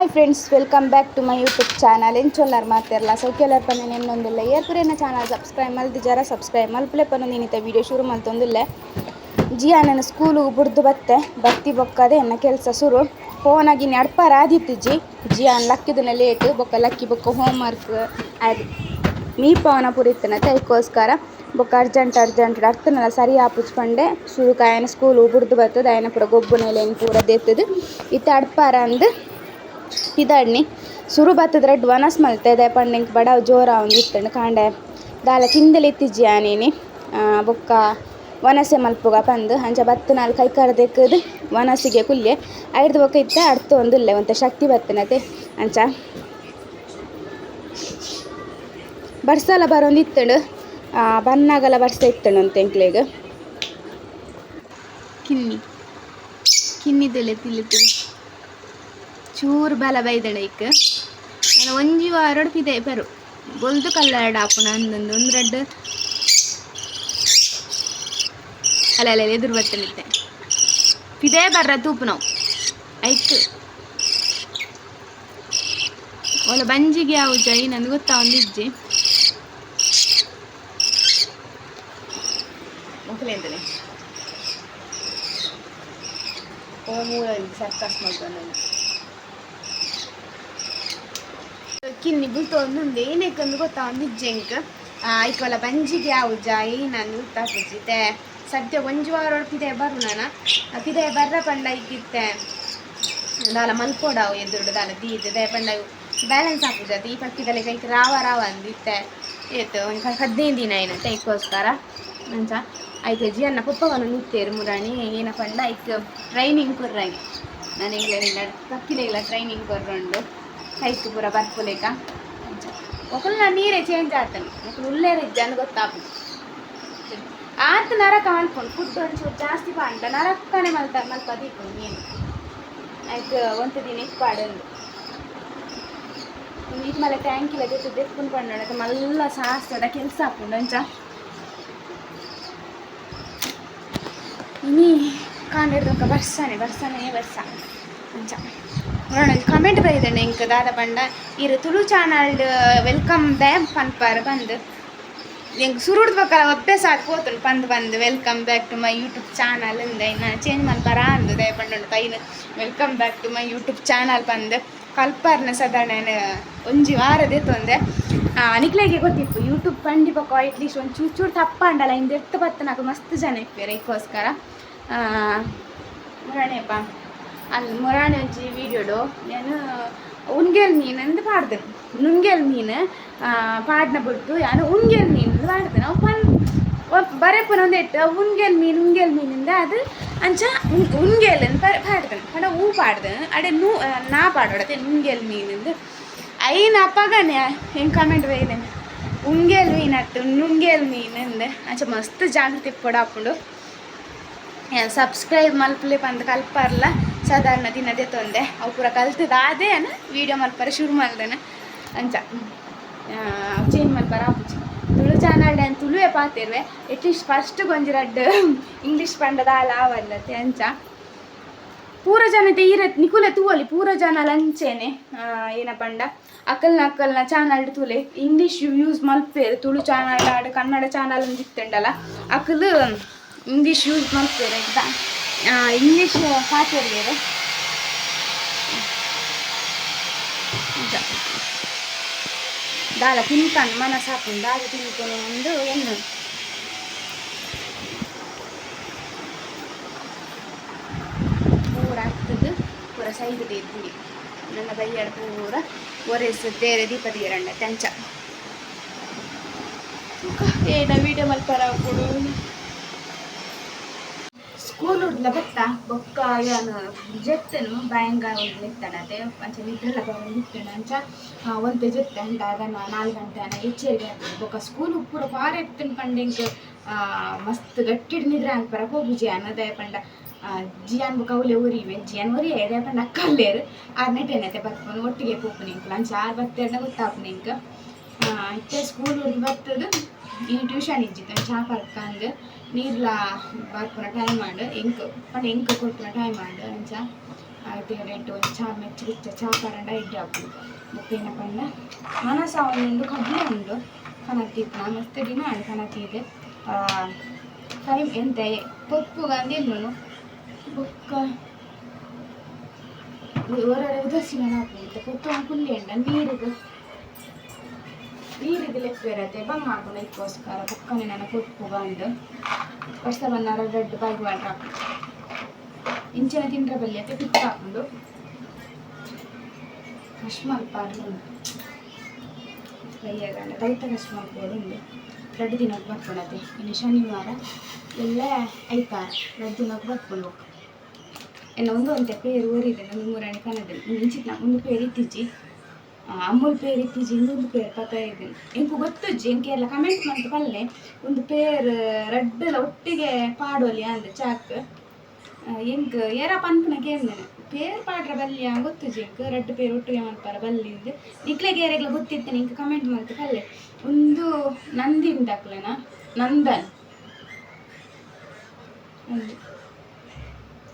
Hi friends welcome back to my YouTube channel ಎಂಚೊಲ್ಲಾರ್ ಮಾತಿರಲ್ಲ ಸೌಖ್ಯಲಾರ್ ಪನ್ನ ನೆನ್ನೊಂದಿಲ್ಲ ಏರ್ಪುರೇನ ಚಾನಲ್ ಸಬ್ಸ್ಕ್ರೈಬ್ ಮಲ್ದು ಜರ ಸಬ್ಸ್ಕ್ರೈಬ್ ಮಲ್ಪಲೆ ಪನ್ನ ನೀನಿತ ವಿಡಿಯೋ ಶುರು ಮಲ್ತೊಂದಿಲ್ಲ ಜಿಯಾ ನನ್ನ ಸ್ಕೂಲಿಗೆ ಬುಡ್ದು ಬತ್ತೆ ಬತ್ತಿ ಬೊಕ್ಕದೆ ಎನ್ನ ಕೆಲಸ ಶುರು ಫೋನಾಗಿ ನಡ್ಪಾರ ಆದಿತ್ತು ಜಿ ಅನ್ ಲಕ್ಕಿದನ ಲೇಟ್ ಬೊಕ್ಕ ಲಕ್ಕಿ ಬೊಕ್ಕ ಹೋಮ್ ವರ್ಕ್ ಅದು ಮೀ ಪವನ ಪುರಿತನ ಅದಕ್ಕೋಸ್ಕರ ಬೊಕ್ಕ ಅರ್ಜೆಂಟ್ ಅರ್ಜೆಂಟ್ ಅರ್ಥನಲ್ಲ ಸರಿ ಆಪಿಸ್ಕೊಂಡೆ ಶುರುಕ ಆಯನ ಸ್ಕೂಲ್ ಬುಡ್ದು ಬರ್ತದೆ ಆಯನ ಪೂರ ಗೊಬ್ಬುನೆಲೆನ್ ಪೂರ ದೆತ್ತದು ಇತ್ತ ಅಡ್ಪಾರ ಅಂದ್ ಪಿದಾಡ್ನಿ ಸುರು ಬತ್ತದ ರೆಡ್ ವನಸ್ ಮಲ್ತದೆ ಪಂಡೆಂಕ್ ಬಡ ಜೋರ ಒಂದು ಇತ್ತಂಡು ಕಾಂಡೆ. ದಾಲ ತಿಂದೆಲ ಇತ್ತಿಜ್ಜಿ ಆನೇನಿ ಬೊಕ್ಕ ವನಸೆ ಮಲ್ಪುಗ ಪಂದು. ಅಂಚ ಬತ್ತ ನಾಲ್ ಕೈ ಕರ್ದೆಕ್ಕದು ವನಸಿಗೆ ಕುಲ್ಲೆ ಐದು ಬೊಕ್ಕ ಇತ್ತ, ಅಡ್ತು ಒಂದುಲ್ಲೆ, ಒಂತ ಶಕ್ತಿ ಬತ್ತನತೆ. ಅಂಚ ಬರ್ಸಲ ಬರೋಂದು ಇತ್ತಂಡು. ಬನ್ನಾಗಲ ಬರ್ಸ ಇತ್ತಂಡು ಅಂತ ಎಂಕ್ಲೇಗ ಕಿನ್ನಿ. ಕಿನ್ನಿದೆಲೆ ತಿಳಿ ಚೂರು ಬಲ ಬೈದಳ ಇಕ್ ನಾನು ಒಂಜಿ ವಾರೋಡು ಪಿದೆ ಪೆರು. ಬೊಲ್ದು ಕಲ್ಲಡ ಆಪುನ ಅಂದೊಂದು, ಒಂದು ರೆಡ್. ಅಲ್ಲ ಎದುರು ಬರ್ತನಿತ್ತೆ ಪಿದೆ ಬರ್ರ ತೂಪು ನಾವು. ಐಕ್ ಒಲ ಬಂಜಿಗೆ ಯಾವ ಜೈ ಒಂದು ಇಜ್ಜಿ. ಮಕ್ಕಳೇಂತನೆ ಓ ಮೂಲ ಸರ್ಕಸ್ ಮಾಡ್ತಾನೆ ಕಿನ್ನಿ ಬುಲ್ತೊಂದುಂಡು ಏನೇಕಂದು ಗೊತ್ತಾ? ನಿಜ್ಜೆಂಕ್ ಐಕೊಲ ಬಂಜಿಗೆ ಆವುಜ ಏನಂದು ಗೊತ್ತಾಪುಜಿತೆ ಸದ್ಯ ಒಂಜಿ ವಾರ ಪಿದೆ ಬರು ನಾನ. ಪಿದೆ ಬರ್ರ ಪಂಡ ಇಕ್ಕಿತ್ತೆ. ದಾಲ ಮಲ್ಕೊಡಾವು ಎದುರುಡು, ದಾಲ ದೀದ್ ದೇ ಪಂಡ ಬ್ಯಾಲೆನ್ಸ್ ಆಪುಜ ಈ ಪಕ್ಕಿದಲ್ಲಿ ಕೈಕ್ ರಾವ ರಾವ ಅಂದಿತ್ತೆ. ಏತು, ಒಂದು ಹದಿನೈದು ದಿನ ಏನಂತ ಐಕೋಸ್ಕರ ಅಂಚ ಐತೆ ಜಿ ಅನ್ನ ಪಪ್ಪವನ್ನು ನಿತ್ತೇರು, ಮುರಾಣಿ. ಏನ ಪಂಡ ಐಕ್ ಟ್ರೈನಿಂಗ್ ಕೊರ್ರಾಗಿ ನನಗೆ ಪಕ್ಕಿಲೆಲ್ಲ ಟ್ರೈನಿಂಗ್ ಕೊರ್ರಂಡು ಕೈಕ್ ಪೂರ ಬರ್ಪುಲೇಕ ఒకళ్ళు ನೀರೇ ಚೇಂಜ್ ಆತನು ఒకళ్ళు ಉಲ್ಲೇರು ಇದ್ದಾನು ಗೊತ್ತಾಪು ಆತ ನರಕ ಮಲ್ಕೊಂಡು ಫುಡ್ ಒಂಚೂರು ಜಾಸ್ತಿ ಪಾಂಡ ನರಕನೆ ಮಲ್ತ ಮಲ್ಪದು ಇಪ್ಪು ನೀನು ಆಯ್ತು ಒಂದು ದಿನ ಇಪ್ಪಾಡಂದು ನೀಟ್ ಮಲೆ ಟ್ಯಾಂಕ್ ಇಲ್ಲ ಜೊತೆ ದೆಪ್ಪುನ್ ಪಂಡ ಮಲ್ಲ ಸಾಸ್ತದ ಕೆಲಸ ಹಾಕೊಂಡು ಅಂಚ ಇನಿ ಕಾಂಡಿಡ್ದೊಕ್ಕ ಬರ್ಸಾನೆ ಬರ್ಸಾನೆ ಬರ್ಸ ಅಂಚ ನೋಡೋಣ ಕಮೆಂಟ್ ಬೈದಣ್ಣ ಇಂಕ ದಾದ ಪಂಡ ಇರು, ತುಳು ಚಾನಲ್ ವೆಲ್ಕಮ್ ಬ್ಯಾಕ್ ಪನ್ಪಾರ್ ಬಂದು. ಎಂಕ್ ಸುರುಡ್ದ ಪಕ್ಕ ಅಭ್ಯಾಸ ಆದ್ ಪೋತುಂಡು ಪಂದ್ ಬಂದು welcome back to my YouTube channel ಇಂದ ಇನ್ನ ಚೇಂಜ್ ಮನ್ಪರ ಅಂದು ದೇ ಪಂಡ ತೈನ welcome back to my YouTube channel ಬಂದು ಕಲ್ಪಾರ್ನ ಸಾಧಾರಣ ಒಂಜಿ ವಾರದೇ ತೊಂದೆ ನಿಕ್ಲೆಗೆ ಗೊತ್ತಿಪ್ಪು ಯೂಟ್ಯೂಬ್ ಪಂಡಿ ಪಕ್ಕ ಅಟ್ಲೀಸ್ಟ್ ಒಂದು ಚೂರು ಚೂರು ತಪ್ಪಂಡಲ್ಲ ಇಂದ ಎತ್ತು ಮಸ್ತ್ ಜನ ಇಪ್ಪೇರು ಇದಕ್ಕೋಸ್ಕರ ಮುರಾಣೆಪ್ಪ ಅಲ್ಲಿ ಮೊರಾಣಿ ಒಂಜಿ ವೀಡಿಯೋಡು ನಾನು ಉಂಗೇಲ್ ಮೀನು ಅಂತ ಪಾಡ್ದೆ. ನುಂಗೆಲ್ ಮೀನು ಪಾಡ್ನ ಬಿಟ್ಟು ನಾನು ಉನ್ಗೆಲ್ ಮೀನು ಅಂತ ಪಾಡ್ದೆ. ನಾವು ಪನ್ ಬರಪ್ಪನ ಒಂದು ಎಟ್ಟು ಉನ್ಗೆಲ್ ಮೀನು ಉನ್ಗೆಲ್ ಮೀನಿಂದ ಅದು ಅಂಚ ಉನ್ಗೆಲ್ ಅಂತ ಪಾಡ್ದನು ಪಂಡ ಹೂ ಅಡೆ ನೂ ನಾ ಪಾಡೋಡತೆ ನುಂಗೆಲ್ ಮೀನಿಂದ ಐನ ಅಪ್ಪಗನೆ ಹೆಂಗೆ ಕಮೆಂಟ್ ಬೈದೇನೆ ಉಂಗೆಲ್ ಮೀನು ಅಟ್ಟು ನುಂಗೆಲ್ ಮೀನು ಅಂದೆ. ಅಂಚ ಮಸ್ತ್ ಜಾಗೃತಿ ಪೊಡಾಪುಂಡು ಸಬ್ಸ್ಕ್ರೈಬ್ ಮಲ್ಪಲಿ ಪಂದ್ ಕಲ್ಪಾರ್ಲ. ಸಾಧಾರಣ ದಿನದೇ ತೊಂದೆ ಅವು ಪೂರ ಕಲ್ತದ. ಅದೇ ಅನ ವೀಡಿಯೋ ಮಲ್ಪರ ಶುರು ಮಾಡ್ದೇನೆ ಅಂಚ. ಚೇಂಜ್ ಮಲ್ಪರ ಆಪುಜಿ ತುಳು ಚಾನಲ್ ಡ್ಯಾನ್ ತುಳುವೆ ಪಾತಿರ್ವೆ. ಎಟ್ಲೀಸ್ಟ್ ಫಸ್ಟ್ ಗೊಂಜಿ ರಡ್ಡು ಇಂಗ್ಲೀಷ್ ಪಂಡದ ಆಲ ಆವಲ್ಲತೆ ಅಂಚ. ಪೂರ ಜನ ತೀರ ನಿಕುಲೆ ತೂವಲಿ ಪೂರ ಜನ ಲಂಚೇನೆ. ಏನ ಪಂಡ? ಅಕಲ್ನ ಅಕಲ್ನ ಚಾನಲ್ ತೂಲೆ. ಇಂಗ್ಲೀಷ್ ಯೂಸ್ ಮಲ್ಪೇರು. ತುಳು ಚಾನಲ್ ಆಡ್ ಕನ್ನಡ ಚಾನಲ್ ಅಂತ ಇತ್ತಂಡಲ್ಲ ಅಕಲ್ ಇಂಗ್ಲೀಷ್ ಯೂಸ್ ಮಲ್ಪೇರು ಇಂಗ್ಲೀಷ್ ಪಾತಿರ್ವೇರು ದಾಲ ತಿನ್ಕೊಂಡು ಮನಸ್ಸು ಹಾಕೊಂಡು ದಾಲ ತಿನ್ಕೊಂಡು ಒಂದು ಎನ್ನು ಪೂರ ಆಗ್ತದೆ ಪೂರ ಸೈಡ್ ಇದ್ದೀನಿ ನನ್ನ ಬೈಯಡ ಪೂರ ಒರೆಸುತ್ತೇರೆ ದೀಪದಿ ಎರಡ ತಂಚ. ಏನ ವೀಡಿಯೋ ಮಲ್ಪರ ಕೊಡು. ಯಾನು ಜೆತ್ತನು ಭಯಂಕರ ಒಂದು ನಿತ್ತನತೆ ಅಂಚ ನಿದ್ರೆಲ್ಲ ಬರೋದು ನಿತ್ತನ ಅಂಚ ಒಂದು ಜೆತ್ತೆ ಅಂಟ ಅದನ್ನ ನಾಲ್ಕು ಗಂಟೆ ಅನ್ನ ಎಚ್ಚರಿಕೆ ಆಗ್ತದೆ ಬೊಕ್ಕ ಸ್ಕೂಲ್ ಪೂರ ಪಾರ ಎತ್ತನ ಪಂಡೆಂಕ್ ಮಸ್ತ್ ಗಟ್ಟಿಡ್ ನಿದ್ರೆ ಅನ್ಪರ ಹೋಗುಜಿ ಅನ್ನದೇ ಪಂಡ ಜಿಯಾನ್ ಬೊಕ ಅವಲೆ ಉರಿವೆ ಜಿಯಾನ್ ಉರಿ ಎದೆ ಪಂಡ ಅಕ್ಕಲ್ಲೇರು ಆರ್ ನೆಟ್ಟೆನತೆ ಬರ್ಪನು ಒಟ್ಟಿಗೆ ಪೋಪುನಿ ಅಂಚ ಆರು ಬತ್ತೆರಡ ಗೊತ್ತಾಪುನಿ ಇತ್ತೆ ಸ್ಕೂಲ್ ಬರ್ತದು. ಈ ಟ್ಯೂಷನ್ ಇಜ್ಜಿತ್ತ ಚಾ ಪರ್ಕಂದು ನೀರ್ಲ ಬರ್ಪುನ ಟೈಮ್ ಮಾಡು ಎಂಕ್ ಪಂಡ ಎಂಕ್ ಕೊಡ್ಪುನ ಟೈಮ್ ಮಾಡು ಅಂಚ ಆಯ್ತು ಎಂಟು, ಒಂದು ಚಾ ಮೆಚ್ಚು ಬಿಚ್ಚ ಚಾ ಪರಂಡ ಇಡ್ಡಿ ಹಾಕು ಅಂದ್ರೆ ಪಂಡ ಮನಸ ಒಂದು ಕಬ್ಬು ಉಂಡು ಕನತಿತ್ತು ಮತ್ತೆ ದಿನ ಆಡು ಟೈಮ್ ಎಂತ ಪೊಪ್ಪು ಗಂದಿಲ್ಲು ಬೊಕ್ಕ ಹೊರಡೆ ಉದರ್ಸಿನ ಹಾಕು ಪಪ್ಪು ಕುಲ್ಲಿ ಎಂಡ ನೀರಿಗೆ ನೀರಿಗೆ ರೀತಿ ಇರತ್ತೆ. ಬಂಗ್ ಮಾಡ್ಕೊಂಡು ಇದಕ್ಕೋಸ್ಕರ ಬುಕ್ಕನೆ ನಾನು ಕೊಟ್ಟು ಬಂದು ವರ್ಷ ಬಂದಾರ ರೆಡ್ ಬಾಗಿ ವಾಟರ್ ಇಂಚಿನ ತಿಂಡ್ರ ಬಲ್ಲಿ ಅತ್ತೆ ಪಿಕ್ಕ ಹಾಕೊಂಡು ಕಶ್ಮಲ್ ಪಾರ್ಲು ಕೈಯಾಗಲ್ಲ ರೈತ ಪೋಡು ಉಂಡು ಎರಡು ದಿನಕ್ಕೆ ಬರ್ಕೊಳತ್ತೆ ಇನ್ನು ಶನಿವಾರ ಎಲ್ಲ ಐತಾರ. ರೆಡ್ ದಿನಕ್ಕೆ ಬರ್ಕೊಂಡು ಇನ್ನು ಒಂದು ಅಂತ ಪೇರು ಊರಿದೆ ನನ್ನ ಮೂರನೇ ಕನ್ನಡದಲ್ಲಿ ಇಂಚಿನ ಒಂದು ಪೇರು ಇತ್ತೀಚಿ ಅಮ್ಮುಲ್ ಪೇರ್ ಇತ್ತೀಚಿ ಇನ್ನೊಂದು ಪೇರ್ ಪತಾ ಇದೆ. ಎಂಕು ಗೊತ್ತು ಎಂಕೆ ಎಲ್ಲ ಕಮೆಂಟ್ ಮಂತ್ ಪಲ್ಲೆ ಒಂದು ಪೇರ್ ರೆಡ್ ಎಲ್ಲ ಒಟ್ಟಿಗೆ ಪಾಡೋಲಿ ಅಂದ್ರೆ ಚಾಕ್. ಎಂಕ್, ಏರ ಪನ್ಪುನ ಕೇಂದ್ರ ಪೇರ್ ಪಾಡ್ರ ಬಲ್ಯ ಗೊತ್ತು ಎಂಕ್? ರೆಡ್ ಪೇರ್ ಒಟ್ಟಿಗೆ ಮಾಡ್ತಾರ ಬಲ್ಲಿಂದು ನಿಕ್ಲೆಗೆ ಏರೆಗ್ಲ ಗೊತ್ತಿತ್ತೆ ನಿಂಕ ಕಮೆಂಟ್ ಮಂತ್ ಪಲ್ಲೆ ಒಂದು ನಂದಿ ಉಂಟಾಕ್ಲೇನಾ? ನಂದನ್.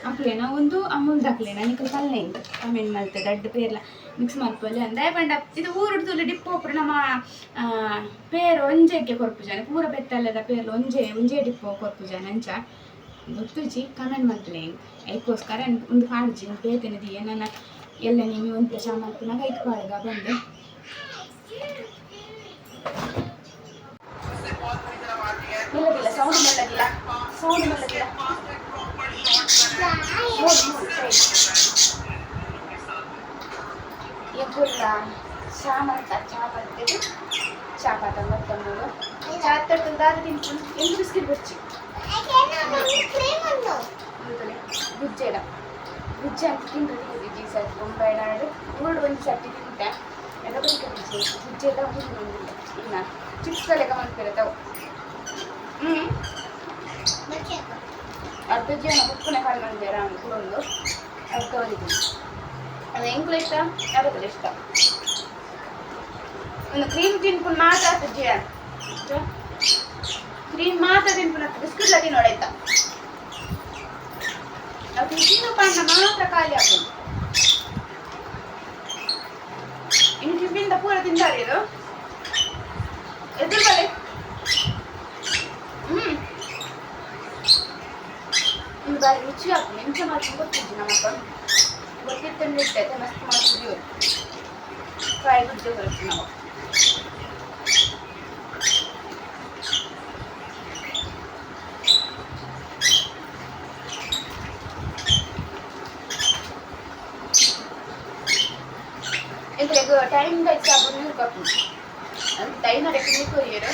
ಒಂದು ಅಕ್ಲೇನ ಒಂದು ಅಮೂಲ್ ಹಾಕ್ಲೇನ ನಿಕ್ಕ ಇಂತ ಕಮೆಂಟ್ ಮಲ್ತೆ ದಡ್ಡ ಪೇರ್ಲ ಮಿಕ್ಸ್ ಮಲ್ಪೊಲೆ ಅಂದ ಪಂಡ ಇದು ಊರು ತುಲೆ ಡಿಪ್ಪು ಒಪ್ಪು ನಮ್ಮ ಪೇರು ಒಂಜೆಗೆ ಕೊರ್ಪು ಜನ. ಪೂರ ಬೆತ್ತಲ್ಲದ ಪೇರ್ಲು ಒಂಜೆ ಒಂಜೆ ಡಿಪ್ಪು ಕೊರ್ಪು ಜನ ಅಂಚ. ಗೊತ್ತುಜಿ? ಕಮೆಂಟ್ ಮಲ್ಪಲೆ ಅದಕ್ಕೋಸ್ಕರ ಒಂದು ಒಂದು ಬೇತನೆ ದಿಯ. ನನ್ನ ಎಲ್ಲ ನೀವು ಒಂದು ಪ್ರಚಾರ ಮಾಡ್ಕೊಂಡಾಗ ಪಾಡ್ಗ ಬಂದು. ಮೆಲ್ಲಗಿಲ್ಲ ಸೌಂಡ್ ಮೆಲ್ಲಗಿಲ್ಲ ಸೌಂಡ್ ಮೆಲ್ಲಗಿಲ್ಲ ಎಬ್ಬುಲ್ಲ ಚಾ ಮಾಡ್ತಾ ಚಾ ಮಾಡ್ತೀವಿ ಚಾ ಪಾತ ಮತ್ತೊಂದು ಚಾ ತಟ್ಟು ದಾರಿ ತಿನ್ಕೊಂಡು ಎಂದು ಬಿಸ್ಕಿಟ್ ಬರ್ಚಿ ಗುಜ್ಜೆಡ ಗುಜ್ಜೆ ಅಂತ ತಿಂದು ತಿಂದಿದ್ದಿ ಸರ್ ಒಂಬೈನಾಡು ಮೂರು ಒಂದು ಸರ್ತಿ ತಿಂತೆ ಎಲ್ಲ ಬರೀ ಗುಜ್ಜೆ ಅರ್ಧ ಜೀವನ ಉಪ್ಪುನೆ ಕಾಳು ಮಂದಿರ ಒಂದು ಅರ್ಧ ಹೊಲಿದ್ದೀನಿ ಅದು ಎಂಕ್ಲು ಇಷ್ಟ? ಯಾರಿಗೆಲ್ಲ ಇಷ್ಟ? ಒಂದು ಕ್ರೀಮ್ ತಿನ್ಕೊಂಡು ಮಾತ್ರ ಅಜ್ಜಿ ಕ್ರೀಮ್ ಮಾತ್ರ ತಿನ್ಕೊಂಡು ಬಿಸ್ಕಿಟ್ ಅಲ್ಲಿ ನೋಡಾಯ್ತಾ ಅದು ತಿನ್ನು ಪಾಂಡ ಮಾತ್ರ ಖಾಲಿ ಹಾಕೊಂಡು ಇನ್ನು ಟಿಫಿನ್ ಪೂರ ತಿಂತಾರೆ ಇದು? ಎದುರು ಬಲೆ ಹ್ಮ್ ಇದು ಬಾರಿ ರುಚಿ ಆಗ್ತದೆ ಎಂತ ಮಾಡ್ಕೊಂಡು ಗೊತ್ತಿದ್ವಿ ನಮ್ಮಪ್ಪ ಗೊತ್ತಿತ್ತಂದ್ರೆ ಇರ್ತೈತೆ ಮಸ್ತ್ ಮಾಡ್ತಿದ್ವಿ ಅವ್ರು ಫ್ರೈ ಗುಡ್ಡೆ ಬರುತ್ತೆ ನಾವು ಎಂದ್ರೆ ಟೈಮ್ ಸಾಬೂನು ನೀರು ಕಪ್ಪು ಟೈಮ್ ರೆಕ್ಕೆ ಕೊರಿಯರು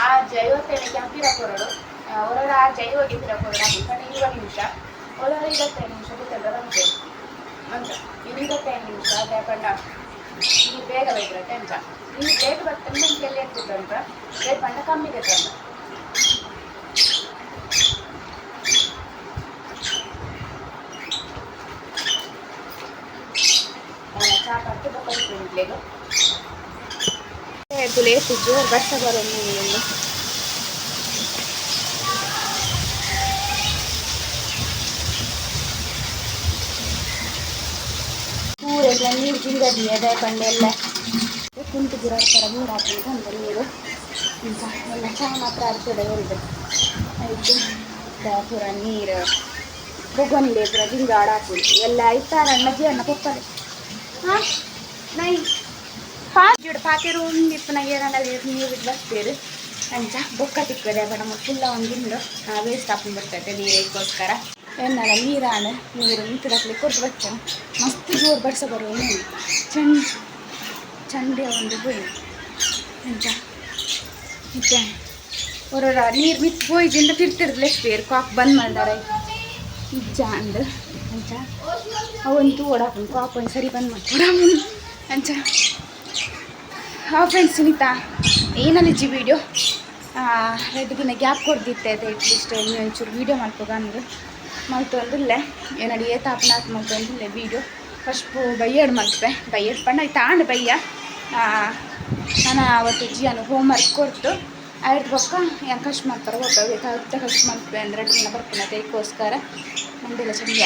ಆ ಐವತ್ತೈದು ಕೆಂಪಿರ ಕೊರಡು ಹೊರಡ ಆ ಜೈವಗೆ ಪಿರ ಕೊರಡು ಹಾಕಿ ಇರುವ ನಿಮಿಷ. ಹೊರಡ ಇಪ್ಪತ್ತೈದು ನಿಮಿಷ ಬಿಟ್ಟಲ್ಲ ರಂಜೆ ಅಂತ. ಇಪ್ಪತ್ತೈದು ನಿಮಿಷ ಯಾಕಂಡ ಈ ಬೇಗ ಬೇಕಿರತ್ತೆ ಅಂತ ಈ ಬೇಗ ಬರ್ತಂದ್ರೆ ನಿಮ್ಗೆ ಎಲ್ಲಿ ಇರ್ತಿದ್ರಂತ ಬೇಗ ಬಂದ ಕಮ್ಮಿ ಇರುತ್ತಂತ ಚಾ ಪಟ್ಟು ಬರ್ತದೆ ಲೇಟ್ ಎತ್ತಿದ್ದು ಬರ್ಸ ಬರೋ ನೀನು ಪೂರೆಲ್ಲ ನೀರು ಜಿಂಗದಿ ಅದೇ ಬಂಡೆಲ್ಲ ಕುಂತು ಗಿರಾಕ್ತಾರೆ ನೀರು ಹಾಕಿದ್ರೆ ನೀರು. ಅಂತ. ಎಲ್ಲ ಚಹಾ ಮಾತ್ರ ಆಗ್ತದೆ ಪೂರ ನೀರು. ಬೊಗ್ಗೊನಿಲೆ ಪೂರ ಎಲ್ಲ ಆಯ್ತಾರ ಅಣ್ಣಜಿ ಅಣ್ಣ ಕೊಪ್ಪರೆ ಹಾಂ? ನೈ ಪಾಕಿಡು ಪಾತಿರು ಉಂದಿಪ್ಪನ ಏನಾಗಲಿ ನೀರು ಬರ್ತೀರಿ. ಅಂಚ ಬೊಕ್ಕ ತಿಕ್ಕದೆ, ಬಡ. ಫುಲ್ಲ ಒಂದಿಂದು ವೇಸ್ಟ್ ಹಾಕೊಂಡು ಬರ್ತೈತೆ ನೀರಿಗೋಸ್ಕರ. ಎಣ್ಣ ನೀರಾಣೆ ನೀರು ನೀರನ್ನು ಕೊಟ್ಟು ಕೊಡ್ಬೇಕು ಮಸ್ತ್ ಜೋರು ಬರ್ಸ ಬರುವ ಚಂಡ್ ಚಂಡೆ ಒಂದು ಬೋಯ್ ಎಂತ? ಮತ್ತೆ ಅವರವರ ನೀರು ಮಿತ್ ಬೋಯ್ದಿಂದ ತಿರ್ತಿರ್ಲೆ ಬೇರು ಕಾಕ್ ಬಂದ್ ಮಾಡ್ದಾರ. ಇಜ್ಜ ಅಂದ್ರೆ ಅಂಚ ಅವಂತೂ ಓಡಾಕೊಂಡು ಕಾಕ್ ಒಂದು ಸರಿ ಬಂದ್ ಮಾಡ್ಕೊಡಾಮು ಅಂಚ ಹಾ ಫ್ರೆಂಡ್ಸ್ ಸುನೀತಾ ಏನಲ್ಲಿಜ್ಜಿ ವಿಡಿಯೋ ರೆಡ್ಗಿನ ಗ್ಯಾಪ್ ಕೊಡ್ದಿತ್ತೆ ಅದೇ ಅಟ್ಲೀಸ್ಟ್ ಇನ್ನೊಂಚೂರು ವೀಡಿಯೋ ಮಾಡ್ಕೋಗ ಅಂದ್ರೆ ಮಲ್ತೊಂದಿಲ್ಲೆ ಏನಡಿ ಏತಾಪನಾತ್ ಮಲ್ತೊಂದಿಲ್ಲೆ ವೀಡಿಯೋ ಫಸ್ಟ್ ಬೈಯಡ್ ಮಲ್ಪೆ ಬೈಯಡ್ ಪಂಡ ತಾಂಡ್ ಬಯ್ಯ ನಾನು ಅವತ್ತು ಹೋಮ್ ವರ್ಕ್ ಕೊಟ್ಟು, ಆಯ್ತು ಬೊಕ್ಕ ಯಾಕೆ ಕಷ್ಟ ಮಾಡ್ತಾರೆ ಗೊತ್ತಾಗುತ್ತೆ ಕಷ್ಟ ಮಾಡ್ತೇವೆ ಅಂದರೆ ದಿನ ಬರ್ತೀನಿ ಅದಕ್ಕೋಸ್ಕರ ಮಂದೆಲ್ಲ ಚಂದ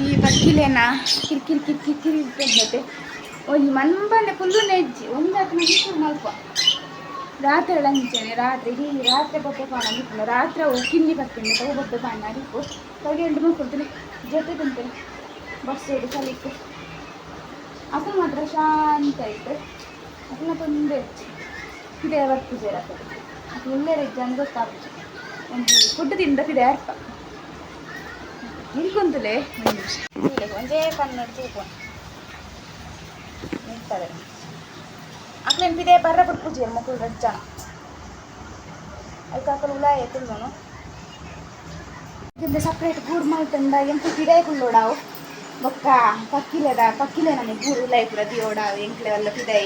ಈ ಬಕ್ಕಿಲೇನ ಕಿರಿಕಿರಿ ಕಿರಿಕಿರಿ ಕಿರಿ ಇರ್ತದೆ ಒಂದು ಮನ್ ಬಂದೆ ಫುಲ್ಲು ನೆಜ್ಜಿ ಒಂದು ಹಾಕಿ ಮಲ್ಪ ರಾತ್ರಿ ಎಲ್ಲ ಹಿಂಚೇನೆ ರಾತ್ರಿ ಹೀಗೆ ರಾತ್ರಿ ಬಟ್ಟೆ ಪಾಣ ಬಿಟ್ಟು ರಾತ್ರಿ ಅವು ಕಿಂಡಿ ಬರ್ತೀನಿ ತಗೋ ಬಟ್ಟೆ ಪಾಣ ಅಡಿಕು ತಗೆ ಎಂಟು ಜೊತೆ ತಿಂತೇನೆ. ಬಸ್ ಸೈಡ್ ಸಲಿಕ್ಕೆ. ಅಸಲು ಮಾತ್ರ ಶಾಂತ ಇತ್ತು ಅದನ್ನ ತೊಂದರೆ ಇದೆ ವರ್ಕ್ ಆಗ್ತದೆ ಅದು ಒಳ್ಳೆ ಎಕ್ಸಾಮ್ ಗೊತ್ತಾಗುತ್ತೆ. ಒಂದು ಫುಡ್ ತಿಂದ ಇದೆ ಅರ್ಥ. ನಿಂತ್ಕೊಂತಲೇ ಒಂದು ನಿಮಿಷ ಒಂದೇ ಕನ್ನಡ ತೂಪು ನಿಂತದೆ. ಅಕ್ಲೇನು ನೆನಪಿದೆ ಬರ್ರ ಪೂಜೆ ಮಕ್ಕಳು ರಜ್ಜ ಅದಕ್ಕೆ ಅಕ್ಕಲು ಉಳ ಎತ್ತುಲ್ವನು ಇದರಿಂದ ಸಪ್ರೇಟ್ ಗೂಡು ಮಾಡ್ತಂದ ಎಂಟು ಪಿಡೆ ಕುಳ್ಳೋಡಾವು ಬೊಕ್ಕ ಪಕ್ಕಿಲೆದ ಪಕ್ಕಿಲೆ ನನಗೆ ಗೂಡು ಉಲಾಯಿ ಪುರ ದಿಯೋಡಾವು ಎಂಕ್ಲೆ ವಲ್ಲ ಪಿದೈ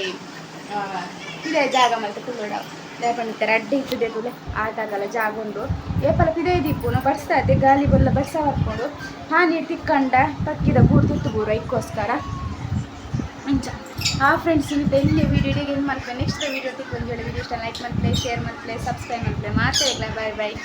ಪಿದೆ ಜಾಗ ಮತ್ತೆ ಕುಳ್ಳೋಡಾವು ಲೇಪನಿತ್ತಾರೆ ಅಡ್ಡಿ ಇಟ್ಟಿದೆ ತುಲೆ ಆಟ ಆಗಲ್ಲ ಜಾಗ ಉಂಡು ಏಪಲ ಪಿದೆ ದಿಪ್ಪುನು ಬಡ್ಸ್ತಾ ಇದ್ದೆ ಗಾಳಿ ಬಲ್ಲ ಬಡ್ಸ ಬರ್ಕೊಂಡು ಹಾನಿ ತಿಕ್ಕಂಡ ಪಕ್ಕಿದ ಗೂಡು ತುತ್ತು ಗೂರು ಇಕ್ಕೋಸ್ಕರ ಅಂಚ ಆ ಫ್ರೆಂಡ್ಸ್ ಇವತ್ತು ವೀಡಿಯೋ ಏನು ಮಾಡ್ತಾರೆ? ನೆಕ್ಸ್ಟ್ ವೀಡಿಯೋ ತಿಕ್ಕೊಂಡು ವೀಡಿಯೋ ಇಷ್ಟ ಲೈಕ್ ಮಾಡ್ತೇವೆ ಶೇರ್ ಮಾಡ್ತೇವೆ ಸಬ್ಸ್ಕ್ರೈಬ್ ಮಾಡ್ತೇವೆ ಇಲ್ಲ ಬಾಯ್ ಬಾಯ್